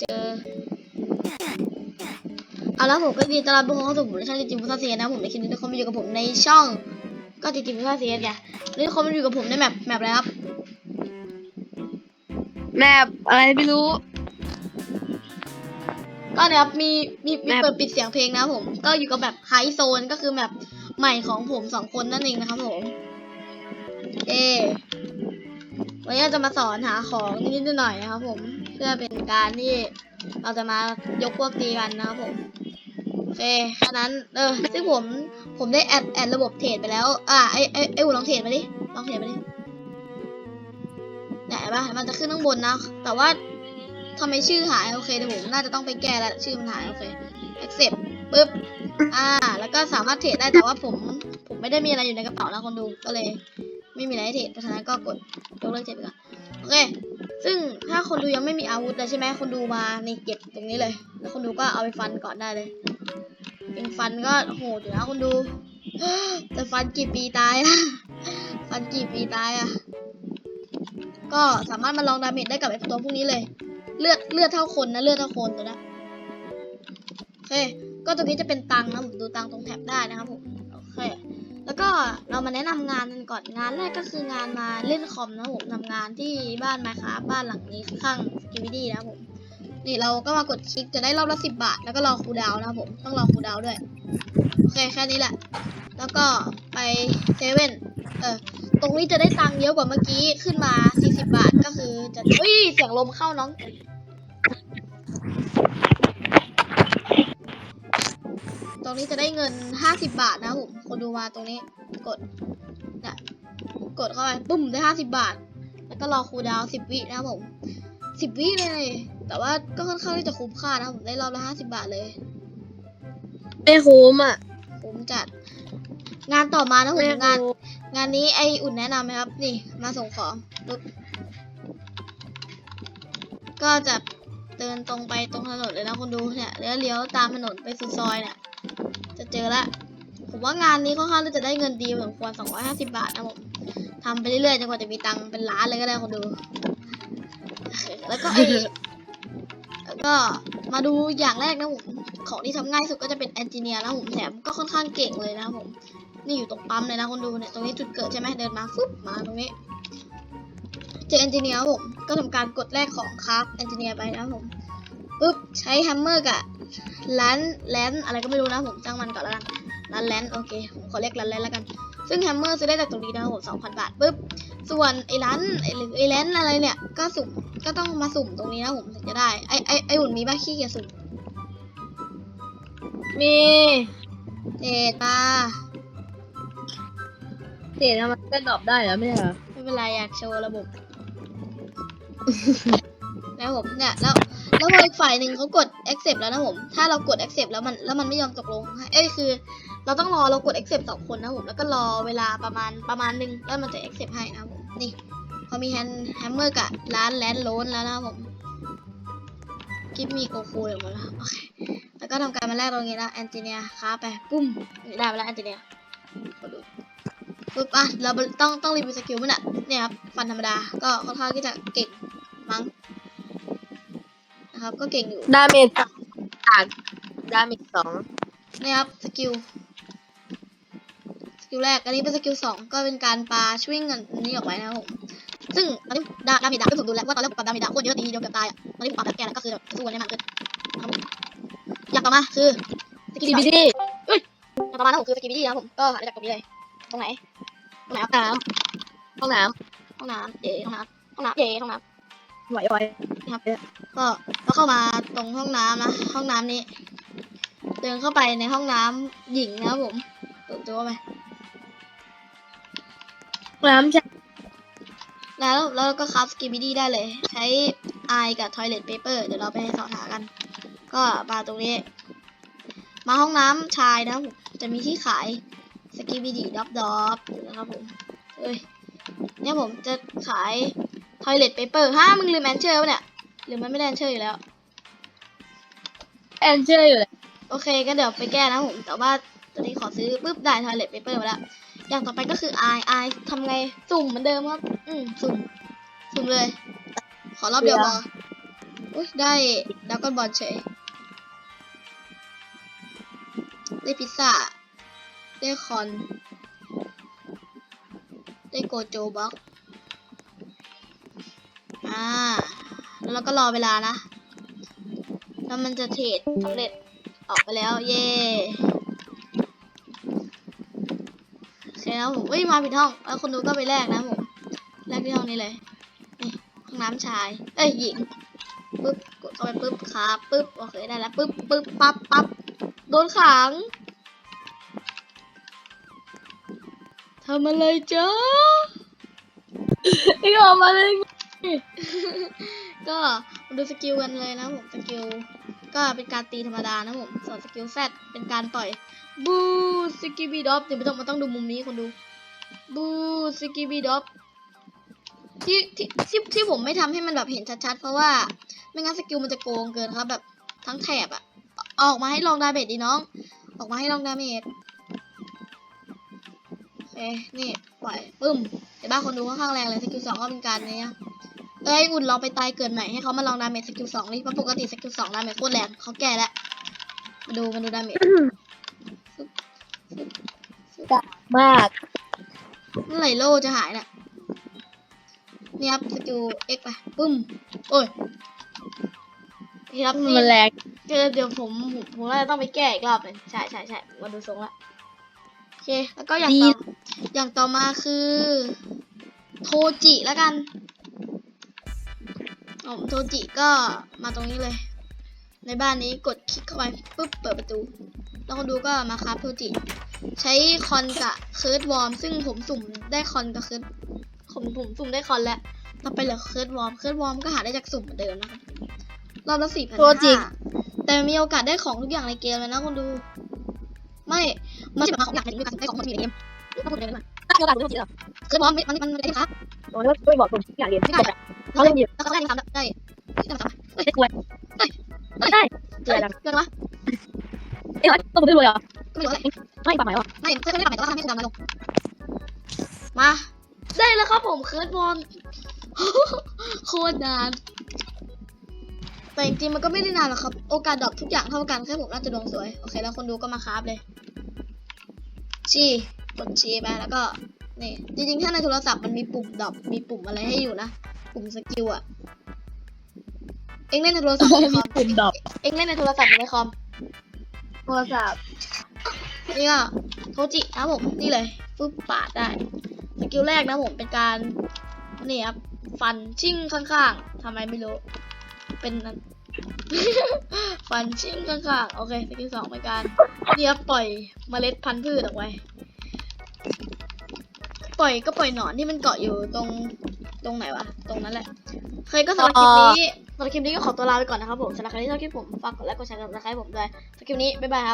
เจอเอาแล้วผมก็ดีต้อนรับทุกคนเข้าสู่ผมในช่องจริงๆพุทธเซียนะผมในคลิปนี้ทุกคนมาอยู่กับผมในช่อง ก็จริงๆพุทธเซียไงนี่ทุกคนมาอยู่กับผมในแมปแมปอะไรครับแมปอะไรไม่รู้ ก็เนี่ยครับมีมีมีแมปเปิดปิดเสียงเพลงนะครับผม ก็อยู่กับแบบไฮโซนก็คือแบบใหม่ของผมสองคนนั่นเองนะครับผม เอวันนี้เราจะมาสอนหาของนิดๆหน่อยๆนะครับผม เพื่อเป็นการที่เราจะมายกพวกตีกันนะครับผมโอเคแค่นั้นเออซึ่งผมผมได้แอดแอดระบบเทรดไปแล้ว อ่าไอไอไออูลองเทรดมาดิลองเทรดมาดิเนี่ยเห็นปะมันจะขึ้นข้างบนนะ แต่ว่าทำไมชื่อหายโอเคเดี๋ยวผมน่าจะต้องไปแก้แล้วชื่อมันหายโอเค accept ปึ๊บอ่า แล้วก็สามารถเทรดได้แต่ว่าผมผมไม่ได้มีอะไรอยู่ในกระเป๋านะคนดูก็เลย ไม่มีอะไรให้เทรดเพราะฉะนั้นก็กดยกเลิกเทรดไปก่อนโอเค ซึ่งถ้าคนดูยังไม่มีอาวุธเลยใช่ไหมคนดูมาในเก็บตรงนี้เลย แล้วคนดูก็เอาไปฟันก่อนได้เลยเป็นฟันก็โหดอยู่นะคนดูแต่ฟันกี่ปีตายอะฟันกี่ปีตายอะก็สามารถมาลองดาเมจได้กับไอ้ตัวพวกนี้เลย เลือดเลือดเท่าคนนะเลือดเท่าคนตัวนี้โอเค ก็ตรงนี้จะเป็นตังนะผมดูตังตรงแท็บได้นะครับผมโอเค แล้วก็เรามาแนะนำงานกันก่อนงานแรกก็คืองานมาเล่นคอมนะผมทำงานที่บ้านไมค์ครับบ้านหลังนี้ข้างกิวิดี้นะผมนี่เราก็มากดคลิกจะได้รอบละสิบบาท แล้วก็รอคูดาวนะผมต้องรอคูดาวด้วยโอเคแค่นี้แหละ แล้วก็ไปเซเว่นเออตรงนี้จะได้ตังค์เยอะกว่าเมื่อกี้ขึ้นมา 40 บาทก็คือจะอุ้ยเสียงลมเข้าน้อง ตรงนี้จะได้เงิน 50 บาทนะครับผมคนดูมาตรงนี้กดเนี่ยกดเข้าไปปุ้มได้ 50 บาท แล้วก็รอคูลดาวน์10 วินะครับผม10 วิเลย แต่ว่าก็ค่อนข้างที่จะคุ้มค่านะครับผมได้รอบละ 50 บาทเลยไม่คุ้มอะคุ้มจัด งานต่อมานะผมไม่งานคุ้มงานนี้ไออุ่นแนะนำไหมครับ นี่มาส่งของปึ๊บก็จะเดินตรงไปตรงถนนเลยนะคนดูเนี่ยแล้วเลี้ยวตามถนนไปสุดซอยเนี่ย จะเจอละ ผมว่างานนี้ค่อนข้างที่จะได้เงินดีพอสมควร250 บาทนะผมทำไปเรื่อยๆจนกว่าจะมีตังค์เป็นล้านเลยก็ได้คนดู แล้วก็ไอแล้วก็มาดูอย่างแรกนะผม ของที่ทำง่ายสุดก็จะเป็นแอนจิเนียร์นะผมแถมก็ค่อนข้างเก่งเลยนะผม นี่อยู่ตรงปั๊มเลยนะคนดูเนี่ย ตรงนี้จุดเกิดใช่ไหมเดินมาฟึบมาตรงนี้ เจอแอนจิเนียร์ผม ก็ทำการกดแรกของครับแอนจิเนียร์ไปนะผม ปุ๊บใช้แฮมเมอร์กับแลนแลนอะไรก็ไม่รู้นะผมจ้างมันก่อนแล้วกันร้านแลนโอเคผมขอเรียกร้านแลนแล้วกัน ซึ่งแฮมเมอร์ซื้อได้จากตรงนี้นะครับผมสองพันบาทปุ๊บส่วนไอ้ร้านไอ้หรือไอ้แลนอะไรเนี่ยก็สุ่มก็ต้องมาสุ่มตรงนี้นะผมถึงจะได้ไอ้ไอ้ไอ้หุ่นมีบ้าขี้เกียจสุ่มมีเจดมาเสียนะมันเป็นดรอปได้แล้วไม่ใช่เหรอไม่เป็นไรอยากโชว์ระบบแล้วผมเนี่ยแล้ว แล้วพออีกฝ่ายหนึ่งเขากด accept แล้วนะผม ถ้าเรากด accept แล้วมันแล้วมันไม่ยอมตกลง เอ้ยคือ เราต้องรอเรากด accept สองคนนะผม แล้วก็รอเวลาประมาณประมาณหนึ่งแล้วมันจะ accept ให้นะผม นี่เขามีแฮนแฮมเมอร์กับร้านแลนโลนแล้วนะผมกิฟมีโกคูอย่หมดแล้วโอเคแล้วก็ทำการมาแรกตรงนี้นะแอนจิเนียค้าไปปุ้มได้ไปแล้วแอนจิเนียขอดูปุ๊บอะเราต้องต้องรีวิวสกิลมันอะเนี่ยครับฟันธรรมดาก็ค่อนข้างที่จะเก่งมั้ง นะครับ ก็เก่งอยู่ดาเมจสองอ่านดาเมจสองเนี่ยครับสกิลสกิลแรกอันนี้เป็นสกิลสองก็เป็นการปาช่วยเงินอันนี้ออกไปนะครับผมซึ่งตอนนี้ดาดาเมจดาก็ผมดูแล้วว่าตอนแรกผมปาดาเมจดาโคตรเยอะตีเดียวเกือบตายอะตอนนี้ผมปาแบบแกแล้วก็คือแบบสู้กันได้มันขึ้นนะครับผมอย่างต่อมาคือสกิลจีที่บีสองดีอย่างต่อมานะครับผมคือสกิลที่นะครับผมก็หาได้จากตรงนี้เลยตรงไหนตรงไหนครับน้ำห้องน้ห้องน้ำเย่ห้องน้ำห้องน้ำเย่ห้องน้ำำ ไหวไหวก็ก็เข้ามาตรงห้องน้ำนะ ห้องน้ำนี้ เดินเข้าไปในห้องน้ำหญิงนะครับผมเปิดประตัวไปน้ำใช่แล้วแล้วก็คับสกิบิดี้ได้เลย ใช้ i กับ toilet paper เดี๋ยวเราไปสอบหากัน ก็มาตรงนี้ มาห้องน้ำชายนะครับผมจะมีที่ขายสกิบิดี้ดอบดอบนะครับผมเอ้ยเนี่ยผมจะขาย toilet paper ฮ่ามึงลืมแอนเชอร์ปะเนี่ยหรือมันไม่ได้แอนเชอร์อยู่แล้วแอนเจอร์อยู่แล้วโอเคก็เดี๋ยวไปแก้นะผมแต่ว่าตอนนี้ขอซื้อปุ๊บได้ toilet paper มาแล้วอย่างต่อไปก็คือ i i ทำไงสุ่มเหมือนเดิมครับ อืมสุ่มสุ่มเลย ขอรอบเดียวพออุ้ยได้ดักกอนบอลเฉยได้พิซซ่าได้คอน ได้โกโจบ็อก อ่า แล้วเราก็รอเวลานะ แล้วมันจะเทรดสำเร็จออกไปแล้ว เย่โอเคแล้วผมเอ้ย มาผิดห้อง แล้วคนดูก็ไปแลกนะผม แลกที่ห้องนี้เลย นี่ห้องน้ำชาย เอ้ย หญิง ปึ๊บ กดเข้าไปปึ๊บครับปึ๊บ โอเค ได้แล้ว ปึ๊บปึ๊บปั๊บปั๊บโดนขังทำอะไรจ๊ะ ไอ้ออกมาเลย ก็มาดูสกิลกันเลยนะผมสกิลก็เป็นการตีธรรมดานะผมส่วนสกิลแซดเป็นการต่อยบูสกิบีดอปเดี๋ยวไม่ต้องมาต้องดูมุมนี้คนดูบูสกิบีดอปที่ที่ที่ที่ผมไม่ทำให้มันแบบเห็นชัดๆ เพราะว่าไม่งั้นสกิลมันจะโกงเกินครับแบบทั้งแถบอะออกมาให้ลองดาเมจดีน้อง ออกมาให้ลองดาเมจโอเคนี่ปล่อยปึ้มเห็นบ้าคนดูค่อนข้างแรงเลยสกิลสองก็เป็นการเนี้ย เอ้ยอุ่นลองไปตายเกิดใหม่ให้เขามาลองดาเมจสกิลสองนี่เพราะปกติสกิลสองดาเมจโคตรแรงเขาแก่แล้วมาดูมาดูดาเมจมากเมื่อไหร่โล่จะหายน่ะนี่ครับสกิลเอ็กไปปึ้มโอ้ยนี่ครับนี่มันแรงเดี๋ยวเดี๋ยวผมผมผมน่าจะต้องไปแก้อีกรอบหนึงใช่ใช่ใช่มาดูทรงละโอเค แล้วก็อย่างต่ออย่างต่อมาคือ โทจิแล้วกัน อ๋อโทจิก็มาตรงนี้เลย ในบ้านนี้กดคลิกเข้าไปปุ๊บเปิดประตูแล้วคนดูก็มาครับโทจิใช้คอนกับเคิร์ดวอร์มซึ่งผมสุ่มได้คอนกับเคิร์ดผมผมสุ่มได้คอนแล้วต่อไปเหลือเคิร์ดวอร์มเคิร์ดวอร์มก็หาได้จากสุ่มเหมือนเดิมนะครับรอบละสี่พันโทจิแต่มีโอกาสได้ของทุกอย่างในเกมเลยนะคนดู ไม่ไม่ใช่แบบมาของอย่างเป็นมีโอกาสได้ของหมดที่ในเกมถ้าพูดเลยนะตั้งยอดดูจริงเหรอเคิร์ดวอร์มมันมันมันได้ครับโอ้ยช่วยบอกผมอยากเรียนไม่ได้ เขาเล่นอยู่แล้วเขาได้ำได้ได้ได้ไม่ได้กลัวไม่ได้เจเกิอแล้วเกิดวะเอ้ยต้องผมได้รวยเหรอไม่ไม่ปากหมายว่าไม่เพื่อนไม่ได้ทำแต่ว่าทำให้คุณดำน้อยลงมาได้แล้วครับผมเคิร์ดวอร์มโคตรนาน แต่จริงๆมันก็ไม่ได้นานหรอกครับ โอกาสดรอปทุกอย่างเท่ากันแค่ผมน่าจะดวงสวย โอเค แล้วคนดูก็มาคราฟเลย ชี้กดชี้ไปแล้วก็นี่จริงๆ ถ้าในโทรศัพท์มันมีปุ่มดรอปมีปุ่มอะไรให้อยู่นะ ปุ่มสกิลอะเอ็งเล่นในโทรศัพท์หรือในคอมปุ่มดอกเอ็งเล่นในโทรศัพท์หรือในคอมโทรศัพท์นี่ก็โทจินะครับผมนี่เลยปึ๊บปาดได้สกิลแรกนะผมเป็นการนี่ครับฟันชิ่งข้างๆทำไมไม่รู้ เป็นนั้นฟันชิ่งข้างๆโอเคสกิลสองเป็นการนี่ครับปล่อยเมล็ดพันธุ์พืชออกไป ปล่อยก็ปล่อยหนอนที่มันเกาะอยู่ตรงตรงไหนวะ ตรงนั้นแหละเคยก็สำหรับคลิปนี้สำหรับคลิปนี้ก็ขอตัวลาไปก่อนนะครับผมสำหรับใครที่ชอบคลิปผมฝากกดไลค์กดแชร์กดติดตามให้ผมด้วยสำหรับคลิปนี้บ๊ายบายครับ